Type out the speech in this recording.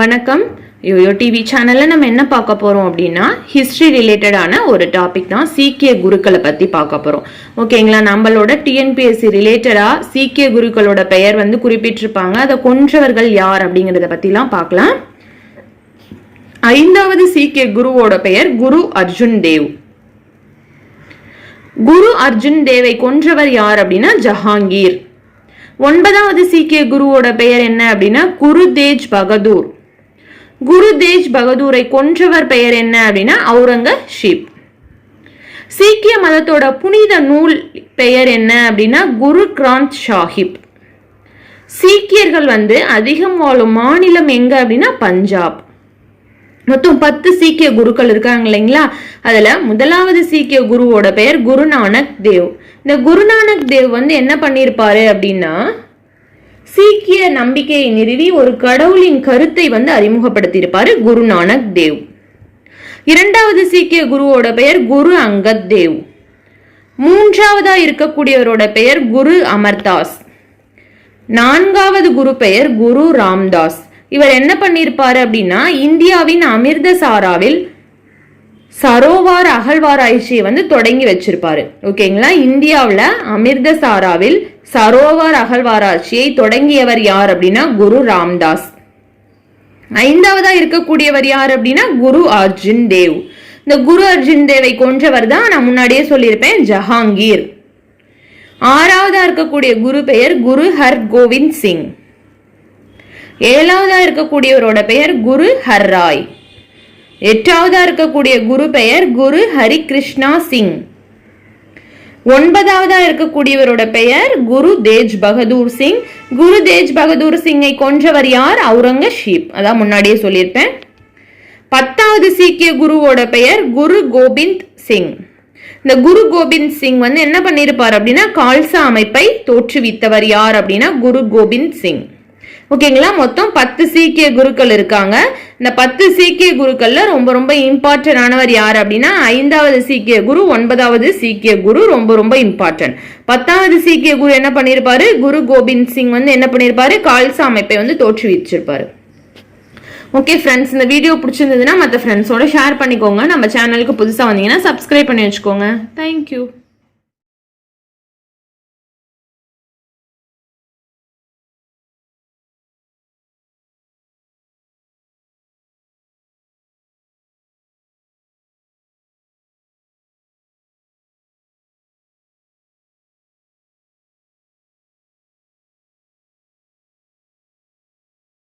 வணக்கம். YoYo TV சேனலில் நம்ம என்ன பார்க்க போகிறோம் அப்படின்னா ஹிஸ்ட்ரி ரிலேட்டடான ஒரு டாபிக் தான் சீக்கிய குருக்களை பற்றி பார்க்க போகிறோம் ஓகேங்களா நம்மளோட டிஎன்பிஎஸ்சி ரிலேட்டடாக சீக்கிய குருக்களோட பெயர் வந்து குறிப்பிட்டிருப்பாங்க. அதை கொன்றவர்கள் யார் அப்படிங்கிறத பற்றிலாம் பார்க்கலாம். ஐந்தாவது சீக்கிய குருவோட பெயர் குரு அர்ஜுன் தேவ். குரு அர்ஜுன் தேவை கொன்றவர் யார் அப்படின்னா ஜஹாங்கீர். ஒன்பதாவது சீக்கிய குருவோட பெயர் என்ன அப்படின்னா குரு தேஜ் பகதூர். குரு தேஜ் பகதூரை கொன்றவர் பெயர் என்ன அப்படின்னா அவுரங்கசீப் சீக்கிய மதத்தோட புனித நூல் பெயர் என்ன அப்படின்னா குரு கிராந்த் சாஹிப் சீக்கியர்கள் வந்து அதிகம் வாழும் மாநிலம் எங்க அப்படின்னா பஞ்சாப். மொத்தம் பத்து சீக்கிய குருக்கள் இருக்காங்க இல்லைங்களா? அதுல முதலாவது சீக்கிய குருவோட பெயர் குருநானக் தேவ். இந்த குருநானக் தேவ் வந்து என்ன பண்ணியிருப்பாரு அப்படின்னா சீக்கிய நம்பிக்கையை நிறுவி ஒரு கடவுளின் கருத்தை வந்து அறிமுகப்படுத்தியிருப்பார் குருநானக் தேவ். இரண்டாவது சீக்கிய குருவோட பெயர் குரு அங்கத் தேவ். மூன்றாவதா இருக்கக்கூடியவரோட பெயர் குரு அமர்தாஸ். நான்காவது குரு பெயர் குரு ராம்தாஸ். இவர் என்ன பண்ணியிருப்பார் அப்படின்னா இந்தியாவின் அமிர்தசாராவில் சரோவார் அகழ்வாராய்ச்சியை வந்து தொடங்கி வச்சிருப்பாரு. ஓகேங்களா? இந்தியாவில் அமிர்தசாராவில் சரோவார் அகழ்வாராய்ச்சியை தொடங்கியவர் யார் அப்படின்னா குரு ராம்தாஸ். ஐந்தாவதா இருக்கக்கூடியவர் யார் அப்படின்னா குரு அர்ஜுன் தேவ். இந்த குரு அர்ஜுன் தேவை கொன்றவர் தான் நான் முன்னாடியே சொல்லியிருப்பேன் ஜஹாங்கீர். ஆறாவதா இருக்கக்கூடிய குரு பெயர் குரு ஹர் கோவிந்த் சிங். ஏழாவதா இருக்கக்கூடியவரோட பெயர் குரு ஹர் ராய் எட்டாவதா இருக்கக்கூடிய குரு பெயர் குரு ஹரி கிருஷ்ணா சிங். ஒன்பதாவதா இருக்கக்கூடியவரோட பெயர் குரு தேஜ் பகதூர் சிங். குரு தேஜ் பகதூர் சிங்கை கொன்றவர் யார்? அவுரங்கசீப். அதான் முன்னாடியே சொல்லியிருப்பேன். பத்தாவது சீக்கிய குருவோட பெயர் குரு கோபிந்த் சிங். இந்த குரு கோபிந்த் சிங் வந்து என்ன பண்ணியிருப்பார் அப்படின்னா கால்சா அமைப்பை தோற்றுவித்தவர் யார் அப்படின்னா குரு கோபிந்த் சிங். ஓகேங்களா? மொத்தம் பத்து சீக்கிய குருக்கள் இருக்காங்க. இந்த பத்து சீக்கிய குருக்கள்ல ரொம்ப ரொம்ப இம்பார்ட்டன்ட் ஆனவர் யார் அப்படின்னா ஐந்தாவது சீக்கிய குரு ஒன்பதாவது சீக்கிய குரு ரொம்ப ரொம்ப இம்பார்ட்டன்ட் பத்தாவது சீக்கிய குரு என்ன பண்ணியிருப்பாரு குரு கோபிந்த் சிங் வந்து என்ன பண்ணியிருப்பாரு கால்சா அமைப்பை வந்து தோற்றுவிச்சிருப்பாரு. ஓகே ஃப்ரெண்ட்ஸ் இந்த வீடியோ பிடிச்சிருந்ததுன்னா மற்ற ஃப்ரெண்ட்ஸோட ஷேர் பண்ணிக்கோங்க. நம்ம சேனலுக்கு புதுசாக வந்தீங்கன்னா சப்ஸ்கிரைப் பண்ணி வச்சுக்கோங்க. தேங்க்யூ